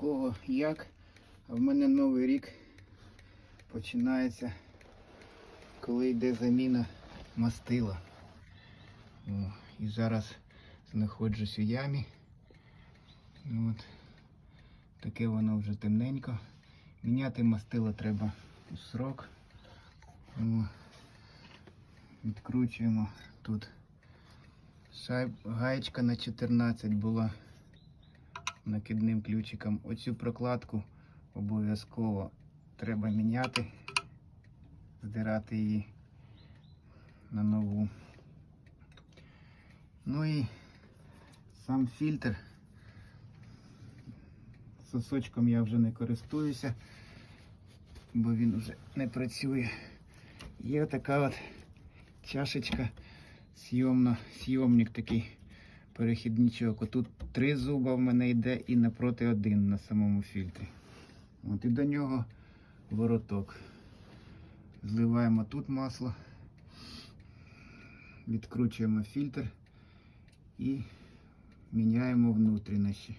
кого як. А в мене новий рік починається, коли йде заміна мастила. О, і зараз знаходжусь у ямі. От. Таке воно вже темненько. Міняти мастило треба у срок. О. Відкручуємо тут. Шайб... Гаєчка на 14 була накидним ключиком. Оцю прокладку обов'язково треба міняти, здирати її на нову. Ну і сам фільтр. Сосочком я вже не користуюся, бо він вже не працює. Є така от чашечка зйомна, зйомник такий перехідничок. Отут три зуба в мене йде і напроти один на самому фільтрі. От і до нього вороток. Зливаємо тут масло, відкручуємо фільтр і міняємо внутрішні.